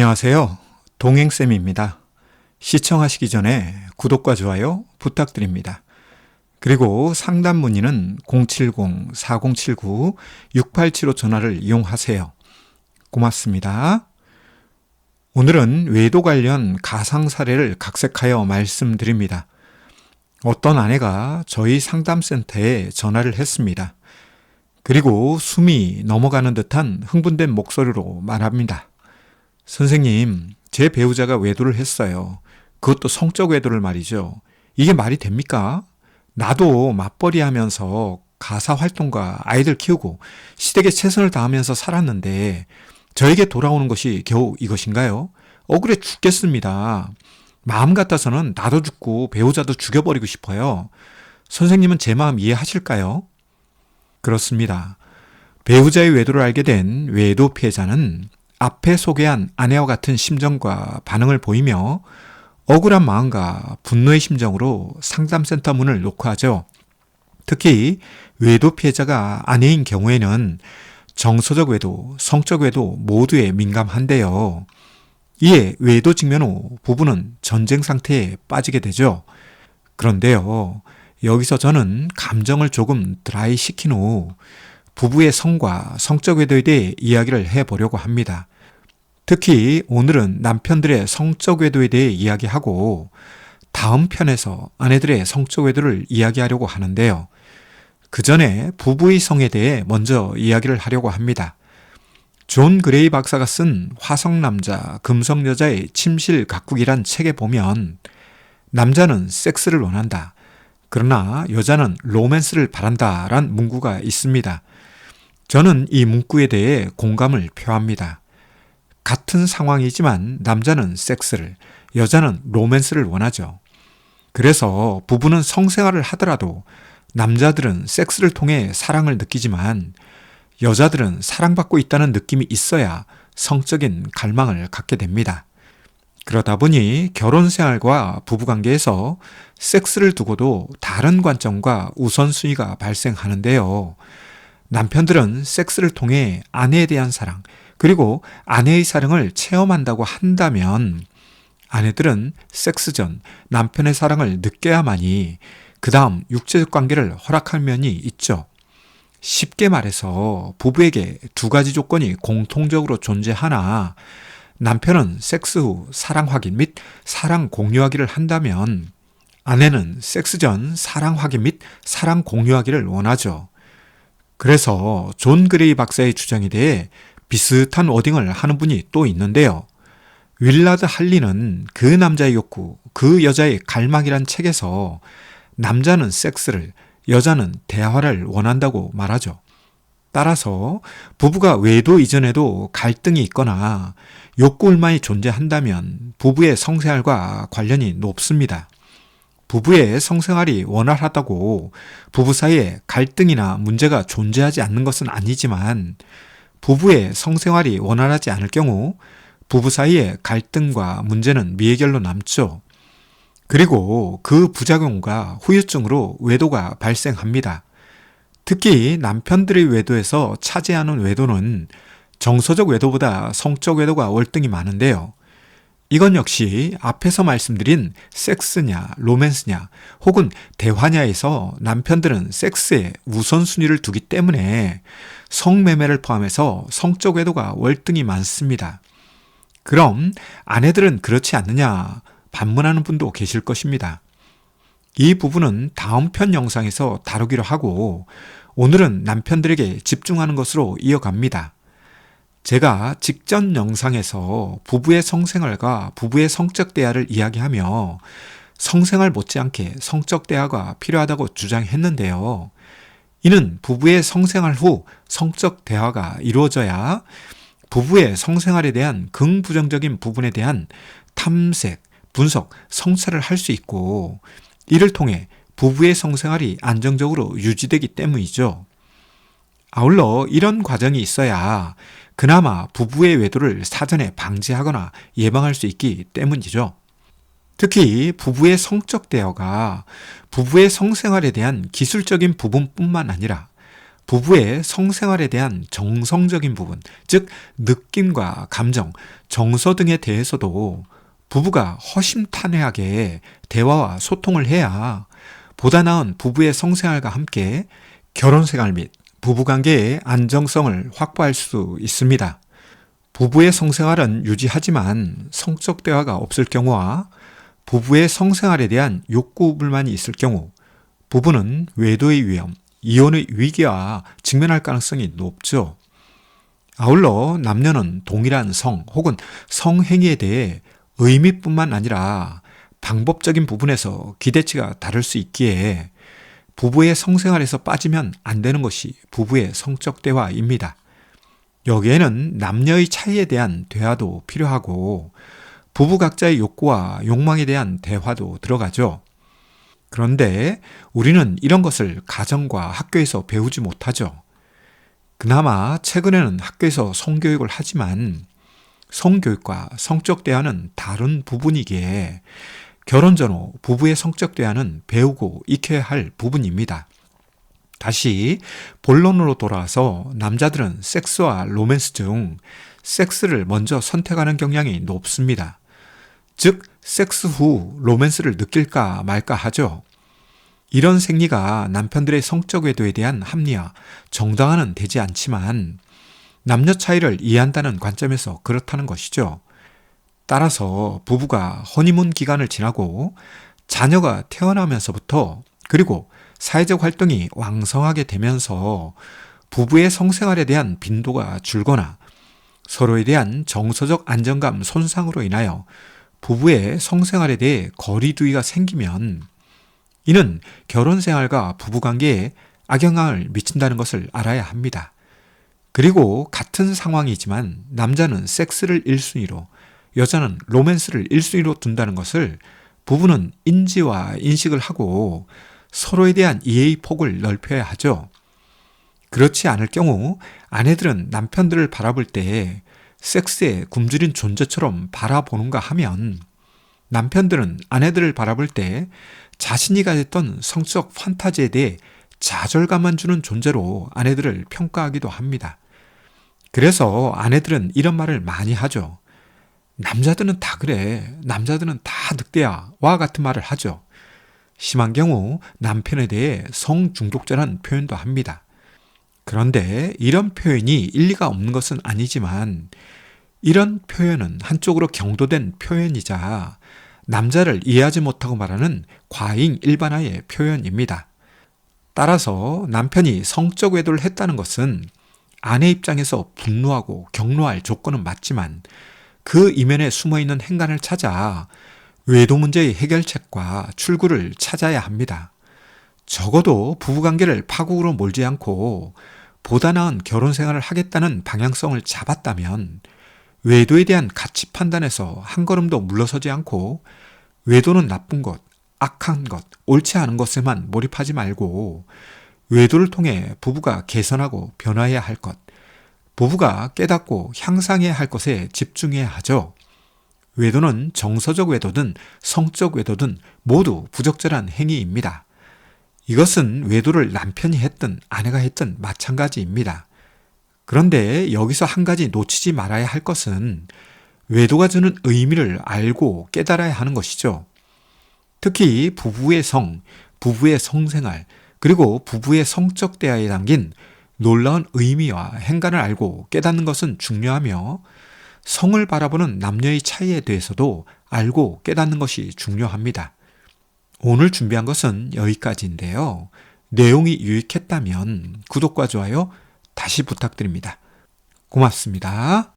안녕하세요. 동행쌤입니다. 시청하시기 전에 구독과 좋아요 부탁드립니다. 그리고 상담 문의는 070-4079-6875 전화를 이용하세요. 고맙습니다. 오늘은 외도 관련 가상 사례를 각색하여 말씀드립니다. 어떤 아내가 저희 상담센터에 전화를 했습니다. 그리고 숨이 넘어가는 듯한 흥분된 목소리로 말합니다. 선생님, 제 배우자가 외도를 했어요. 그것도 성적 외도를 말이죠. 이게 말이 됩니까? 나도 맞벌이 하면서 가사 활동과 아이들 키우고 시댁에 최선을 다하면서 살았는데 저에게 돌아오는 것이 겨우 이것인가요? 억울해 죽겠습니다. 마음 같아서는 나도 죽고 배우자도 죽여버리고 싶어요. 선생님은 제 마음 이해하실까요? 그렇습니다. 배우자의 외도를 알게 된 외도 피해자는 앞에 소개한 아내와 같은 심정과 반응을 보이며 억울한 마음과 분노의 심정으로 상담센터 문을 놓고 하죠. 특히 외도 피해자가 아내인 경우에는 정서적 외도, 성적 외도 모두에 민감한데요. 이에 외도 직면 후 부부는 전쟁 상태에 빠지게 되죠. 그런데요, 여기서 저는 감정을 조금 드라이 시킨 후 부부의 성과 성적 외도에 대해 이야기를 해보려고 합니다. 특히 오늘은 남편들의 성적 외도에 대해 이야기하고 다음 편에서 아내들의 성적 외도를 이야기하려고 하는데요. 그 전에 부부의 성에 대해 먼저 이야기를 하려고 합니다. 존 그레이 박사가 쓴 화성남자, 금성여자의 침실 각국이란 책에 보면 남자는 섹스를 원한다. 그러나 여자는 로맨스를 바란다. 란 문구가 있습니다. 저는 이 문구에 대해 공감을 표합니다. 같은 상황이지만 남자는 섹스를, 여자는 로맨스를 원하죠. 그래서 부부는 성생활을 하더라도 남자들은 섹스를 통해 사랑을 느끼지만 여자들은 사랑받고 있다는 느낌이 있어야 성적인 갈망을 갖게 됩니다. 그러다 보니 결혼 생활과 부부 관계에서 섹스를 두고도 다른 관점과 우선순위가 발생하는데요. 남편들은 섹스를 통해 아내에 대한 사랑, 그리고 아내의 사랑을 체험한다고 한다면 아내들은 섹스 전 남편의 사랑을 느껴야만이 그 다음 육체적 관계를 허락할 면이 있죠. 쉽게 말해서 부부에게 두 가지 조건이 공통적으로 존재하나 남편은 섹스 후 사랑 확인 및 사랑 공유하기를 한다면 아내는 섹스 전 사랑 확인 및 사랑 공유하기를 원하죠. 그래서 존 그레이 박사의 주장에 대해 비슷한 워딩을 하는 분이 또 있는데요. 윌라드 할리는 그 남자의 욕구, 그 여자의 갈망이란 책에서 남자는 섹스를, 여자는 대화를 원한다고 말하죠. 따라서 부부가 외도 이전에도 갈등이 있거나 욕구울만이 존재한다면 부부의 성생활과 관련이 높습니다. 부부의 성생활이 원활하다고 부부 사이에 갈등이나 문제가 존재하지 않는 것은 아니지만 부부의 성생활이 원활하지 않을 경우 부부 사이의 갈등과 문제는 미해결로 남죠. 그리고 그 부작용과 후유증으로 외도가 발생합니다. 특히 남편들의 외도에서 차지하는 외도는 정서적 외도보다 성적 외도가 월등히 많은데요. 이건 역시 앞에서 말씀드린 섹스냐, 로맨스냐, 혹은 대화냐에서 남편들은 섹스에 우선순위를 두기 때문에 성매매를 포함해서 성적 외도가 월등히 많습니다. 그럼 아내들은 그렇지 않느냐 반문하는 분도 계실 것입니다. 이 부분은 다음 편 영상에서 다루기로 하고 오늘은 남편들에게 집중하는 것으로 이어갑니다. 제가 직전 영상에서 부부의 성생활과 부부의 성적 대화를 이야기하며 성생활 못지않게 성적 대화가 필요하다고 주장했는데요. 이는 부부의 성생활 후 성적 대화가 이루어져야 부부의 성생활에 대한 긍부정적인 부분에 대한 탐색, 분석, 성찰을 할 수 있고 이를 통해 부부의 성생활이 안정적으로 유지되기 때문이죠. 아울러 이런 과정이 있어야 그나마 부부의 외도를 사전에 방지하거나 예방할 수 있기 때문이죠. 특히 부부의 성적 대화가 부부의 성생활에 대한 기술적인 부분뿐만 아니라 부부의 성생활에 대한 정성적인 부분, 즉, 느낌과 감정, 정서 등에 대해서도 부부가 허심탄회하게 대화와 소통을 해야 보다 나은 부부의 성생활과 함께 결혼 생활 및 부부관계의 안정성을 확보할 수 있습니다. 부부의 성생활은 유지하지만 성적 대화가 없을 경우와 부부의 성생활에 대한 욕구 불만이 있을 경우 부부는 외도의 위험, 이혼의 위기와 직면할 가능성이 높죠. 아울러 남녀는 동일한 성 혹은 성행위에 대해 의미뿐만 아니라 방법적인 부분에서 기대치가 다를 수 있기에 부부의 성생활에서 빠지면 안 되는 것이 부부의 성적 대화입니다. 여기에는 남녀의 차이에 대한 대화도 필요하고 부부 각자의 욕구와 욕망에 대한 대화도 들어가죠. 그런데 우리는 이런 것을 가정과 학교에서 배우지 못하죠. 그나마 최근에는 학교에서 성교육을 하지만 성교육과 성적 대화는 다른 부분이기에 결혼 전 후 부부의 성적 대화는 배우고 익혀야 할 부분입니다. 다시 본론으로 돌아와서 남자들은 섹스와 로맨스 중 섹스를 먼저 선택하는 경향이 높습니다. 즉, 섹스 후 로맨스를 느낄까 말까 하죠. 이런 생리가 남편들의 성적 외도에 대한 합리화, 정당화는 되지 않지만 남녀 차이를 이해한다는 관점에서 그렇다는 것이죠. 따라서 부부가 허니문 기간을 지나고 자녀가 태어나면서부터 그리고 사회적 활동이 왕성하게 되면서 부부의 성생활에 대한 빈도가 줄거나 서로에 대한 정서적 안정감 손상으로 인하여 부부의 성생활에 대해 거리두기가 생기면 이는 결혼 생활과 부부 관계에 악영향을 미친다는 것을 알아야 합니다. 그리고 같은 상황이지만 남자는 섹스를 1순위로 여자는 로맨스를 1순위로 둔다는 것을 부부는 인지와 인식을 하고 서로에 대한 이해의 폭을 넓혀야 하죠. 그렇지 않을 경우 아내들은 남편들을 바라볼 때 섹스에 굶주린 존재처럼 바라보는가 하면 남편들은 아내들을 바라볼 때 자신이 가졌던 성적 판타지에 대해 좌절감만 주는 존재로 아내들을 평가하기도 합니다. 그래서 아내들은 이런 말을 많이 하죠. 남자들은 다 그래. 남자들은 다 늑대야. 와 같은 말을 하죠. 심한 경우 남편에 대해 성중독자라는 표현도 합니다. 그런데 이런 표현이 일리가 없는 것은 아니지만 이런 표현은 한쪽으로 경도된 표현이자 남자를 이해하지 못하고 말하는 과잉 일반화의 표현입니다. 따라서 남편이 성적 외도를 했다는 것은 아내 입장에서 분노하고 격노할 조건은 맞지만 그 이면에 숨어 있는 행간을 찾아 외도 문제의 해결책과 출구를 찾아야 합니다. 적어도 부부관계를 파국으로 몰지 않고 보다 나은 결혼 생활을 하겠다는 방향성을 잡았다면 외도에 대한 가치 판단에서 한 걸음도 물러서지 않고 외도는 나쁜 것, 악한 것, 옳지 않은 것에만 몰입하지 말고 외도를 통해 부부가 개선하고 변화해야 할 것, 부부가 깨닫고 향상해야 할 것에 집중해야 하죠. 외도는 정서적 외도든 성적 외도든 모두 부적절한 행위입니다. 이것은 외도를 남편이 했든 아내가 했든 마찬가지입니다. 그런데 여기서 한 가지 놓치지 말아야 할 것은 외도가 주는 의미를 알고 깨달아야 하는 것이죠. 특히 부부의 성, 부부의 성생활, 그리고 부부의 성적 대화에 담긴 놀라운 의미와 행간을 알고 깨닫는 것은 중요하며 성을 바라보는 남녀의 차이에 대해서도 알고 깨닫는 것이 중요합니다. 오늘 준비한 것은 여기까지인데요. 내용이 유익했다면 구독과 좋아요 다시 부탁드립니다. 고맙습니다.